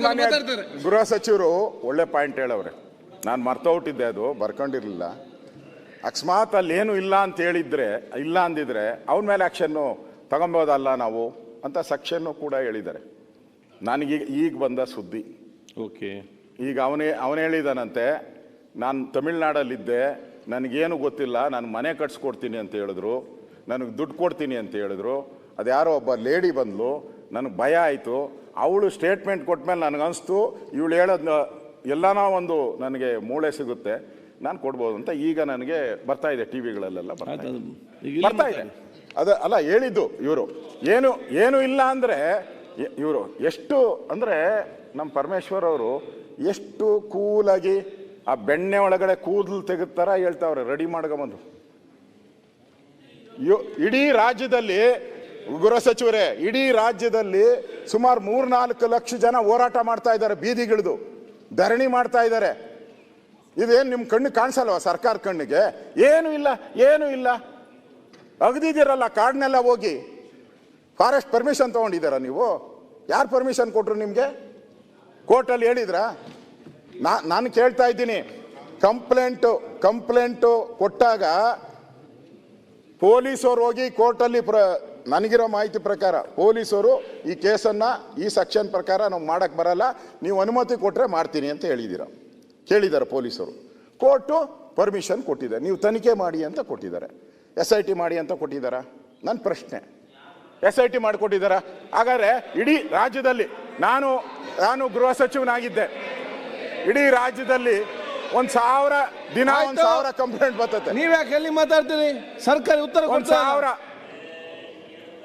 ಸನ್ಮಾನ್ಯ ಗೃಹ ಸಚಿವರು ಒಳ್ಳೆ ಪಾಯಿಂಟ್ ಹೇಳವ್ರೆ. ನಾನು ಮರ್ತೋಗ್ಬಿಟ್ಟಿದ್ದೆ ಅದು ಬರ್ಕೊಂಡಿರಲಿಲ್ಲ. ಅಕಸ್ಮಾತ್ ಅಲ್ಲಿ ಏನು ಇಲ್ಲ ಅಂತ ಹೇಳಿದ್ರೆ ಇಲ್ಲ ಅಂದಿದ್ರೆ ಅವನ ಮೇಲೆ ಆಕ್ಷನ್ನು ತಗೊಬೋದಲ್ಲ ನಾವು ಅಂತ ಸೆಕ್ಷನ್ನು ಕೂಡ ಹೇಳಿದ್ದಾರೆ. ನನಗೀಗ ಈಗ ಬಂದ ಸುದ್ದಿ. ಓಕೆ. ಈಗ ಅವನೇ ಅವನು ಹೇಳಿದಾನಂತೆ ನಾನು ತಮಿಳ್ನಾಡಲ್ಲಿದ್ದೆ ನನಗೇನು ಗೊತ್ತಿಲ್ಲ ನಾನು ಮನೆ ಕಟ್ಸ್ಕೊಡ್ತೀನಿ ಅಂತ ಹೇಳಿದ್ರು ನನಗೆ ದುಡ್ಡು ಕೊಡ್ತೀನಿ ಅಂತ ಹೇಳಿದ್ರು ಅದು ಯಾರೋ ಒಬ್ಬ ಲೇಡಿ ಬಂದಳು ನನಗೆ ಭಯ ಆಯಿತು ಅವಳು ಸ್ಟೇಟ್ಮೆಂಟ್ ಕೊಟ್ಮೇಲೆ ನನಗನ್ನಿಸ್ತು ಇವಳು ಹೇಳೋದು ಎಲ್ಲನ ಒಂದು ನನಗೆ ಮೂಳೆ ಸಿಗುತ್ತೆ ನಾನು ಕೊಡ್ಬೋದು ಅಂತ ಈಗ ನನಗೆ ಬರ್ತಾ ಇದೆ ಟಿ ವಿಗಳಲ್ಲೆಲ್ಲ ಬರ್ತಾ ಇದೆ. ಅದು ಅಲ್ಲ ಹೇಳಿದ್ದು ಇವರು. ಏನು ಏನು ಇಲ್ಲ ಅಂದರೆ ಇವರು ಎಷ್ಟು ಅಂದರೆ ನಮ್ಮ ಪರಮೇಶ್ವರ್ ಅವರು ಎಷ್ಟು ಕೂಲಾಗಿ ಆ ಬೆಣ್ಣೆ ಒಳಗಡೆ ಕೂದಲು ತೆಗೆತಾರ ಹೇಳ್ತಾವ್ರೆ ರೆಡಿ ಮಾಡ್ಕೊಂಬಂದು ಇಡೀ ರಾಜ್ಯದಲ್ಲಿ ಗೃಹ ಸಚಿವರೇ ಇಡೀ ರಾಜ್ಯದಲ್ಲಿ ಸುಮಾರು ಮೂರ್ನಾಲ್ಕು ಲಕ್ಷ ಜನ ಹೋರಾಟ ಮಾಡ್ತಾ ಇದ್ದಾರೆ, ಬೀದಿಗಿಳಿದು, ಧರಣಿ ಮಾಡ್ತಾ ಇದ್ದಾರೆ. ಇದೇನು ನಿಮ್ಮ ಕಣ್ಣು ಕಾಣಿಸಲ್ವ ಸರ್ಕಾರ ಕಣ್ಣಿಗೆ? ಏನು ಇಲ್ಲ ಏನು ಇಲ್ಲ. ಅಗದಿದ್ದೀರಲ್ಲ, ಕಾಡ್ನೆಲ್ಲ ಹೋಗಿ. ಫಾರೆಸ್ಟ್ ಪರ್ಮಿಷನ್ ತಗೊಂಡಿದ್ದೀರಾ ನೀವು? ಯಾರು ಪರ್ಮಿಷನ್ ಕೊಟ್ರು ನಿಮಗೆ? ಕೋರ್ಟಲ್ಲಿ ಹೇಳಿದ್ರಾ? ನಾನು ಕೇಳ್ತಾ ಇದ್ದೀನಿ. ಕಂಪ್ಲೇಂಟು ಕಂಪ್ಲೇಂಟು ಕೊಟ್ಟಾಗ ಪೊಲೀಸರು ಹೋಗಿ ಕೋರ್ಟಲ್ಲಿ ಪ್ರ ನನಗಿರೋ ಮಾಹಿತಿ ಪ್ರಕಾರ ಪೊಲೀಸರು ಈ ಕೇಸನ್ನು ಈ ಸೆಕ್ಷನ್ ಪ್ರಕಾರ ನಾವು ಮಾಡೋಕ್ಕೆ ಬರಲ್ಲ. ನೀವು ಅನುಮತಿ ಕೊಟ್ಟರೆ ಮಾಡ್ತೀನಿ ಅಂತ ಹೇಳಿದ್ದೀರ ಕೇಳಿದ್ದಾರೆ ಪೊಲೀಸರು. ಕೋರ್ಟು ಪರ್ಮಿಷನ್ ಕೊಟ್ಟಿದೆ. ನೀವು ತನಿಖೆ ಮಾಡಿ ಅಂತ ಕೊಟ್ಟಿದ್ದಾರೆ. ಎಸ್ ಐ ಟಿ ಮಾಡಿ ಅಂತ ಕೊಟ್ಟಿದ್ದಾರ? ನನ್ನ ಪ್ರಶ್ನೆ. ಎಸ್ ಐ ಟಿ ಮಾಡಿಕೊಟ್ಟಿದ್ದಾರ ಹಾಗಾದ್ರೆ ಇಡೀ ರಾಜ್ಯದಲ್ಲಿ ನಾನು ನಾನು ಗೃಹ ಸಚಿವನಾಗಿದ್ದೆ. ಇಡೀ ರಾಜ್ಯದಲ್ಲಿ ಒಂದ್ ಸಾವಿರ ದಿನ ಒಂದು. ಸಾವಿರ ಕಂಪ್ಲೇಂಟ್ ಬರ್ತದೆ. ನೀವ್ಯಾಕೆ ಎಲ್ಲಿ ಮಾತಾಡ್ತೀರಿ? ಸರ್ಕಾರಿ ಉತ್ತರ ಒಂದು ಸಾವಿರ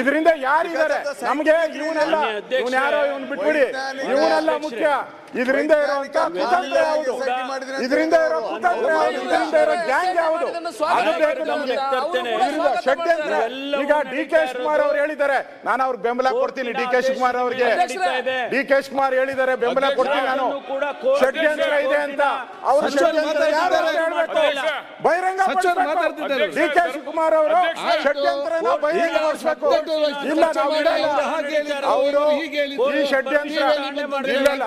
ಇದರಿಂದ ಯಾರಿದ್ದಾರೆ? ನಮ್ಗೆ ಇವನೆಲ್ಲ. ಇವನ್ ಯಾರೋ ಇವನ್ ಬಿಟ್ಬಿಡಿ. ಇವನೆಲ್ಲ ಮುಖ್ಯ. ಇದರಿಂದ ಇರುವಂತ ಕುತಂತ್ರ ಯಾವುದು? ಮಾಡಿದ್ರೆ ಇದರಿಂದ ಇರೋ ಕುತಂತ್ರ ಯಾವುದು? ಇದರಿಂದ ಇರೋ ಗ್ಯಾಂಗ್ ಯಾವುದು? ಅದು ಬೇಕು ನಮಗೆ. ಇದರಿಂದ ಷಡ್ಯಂತ್ರ. ಈಗ ಡಿ ಕೆ ಶಿವಕುಮಾರ್ ಅವ್ರು ಹೇಳಿದ್ದಾರೆ ನಾನು ಅವ್ರಿಗೆ ಬೆಂಬಲ ಕೊಡ್ತೀನಿ ಡಿ ಕೆ ಶಿವಕುಮಾರ್ ಅವ್ರಿಗೆ. ಡಿ ಕೆ ಶಿವಕುಮಾರ್ ಹೇಳಿದ್ದಾರೆ ಬೆಂಬಲ ಕೊಡ್ತೀನಿ ನಾನು. ಷಡ್ಯಂತ್ರ ಇದೆ ಅಂತ. ಅವರು ಷಡ್ಯಂತ್ರ ಯಾರು. ಹೇಳ್ಬೇಕು? ಬಹಿರಂಗ ಡಿ ಕೆ ಶಿವಕುಮಾರ್ ಅವರು ಷಡ್ಯಂತ್ರನ ಬಹಿರಂಗಪಡಿಸಬೇಕು. ಇಲ್ಲ ನಾವು ಅವರು ಈ ಷಡ್ಯಂತ್ರ ಇಲ್ಲ ಇಲ್ಲ.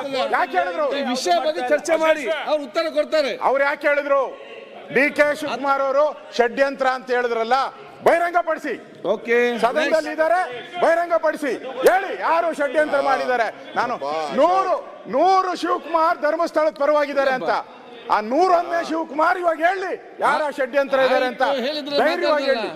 ಯಾಕೆ ಹೇಳಿದ್ರು? ಈ ವಿಷಯ ಬಗ್ಗೆ ಚರ್ಚೆ ಮಾಡಿ ಅವ್ರು ಉತ್ತರ ಕೊಡ್ತಾರೆ. ಅವ್ರು ಯಾಕೆ ಹೇಳಿದ್ರು? ಡಿ ಕೆ ಶಿವಕುಮಾರ್ ಅವರು ಷಡ್ಯಂತ್ರ ಅಂತ ಹೇಳಿದ್ರಲ್ಲ ಬಹಿರಂಗಪಡಿಸಿ. ಓಕೆ. ಸದನದಲ್ಲಿ ಇದ್ದಾರೆ ಬಹಿರಂಗಪಡಿಸಿ. ಹೇಳಿ ಯಾರು ಷಡ್ಯಂತ್ರ ಮಾಡಿದ್ದಾರೆ? ನಾನು ನೂರು ನೂರು ಶಿವಕುಮಾರ್ ಧರ್ಮಸ್ಥಳದ ಪರವಾಗಿದ್ದಾರೆ ಅಂತ. ಆ ನೂರೊಂದನೇ ಶಿವಕುಮಾರ್ ಇವಾಗ ಹೇಳಿ ಯಾರ ಷಡ್ಯಂತ್ರ ಇದ್ದಾರೆ ಅಂತ. ಧೈರ್ಯವಾಗಿ ಹೇಳಿ.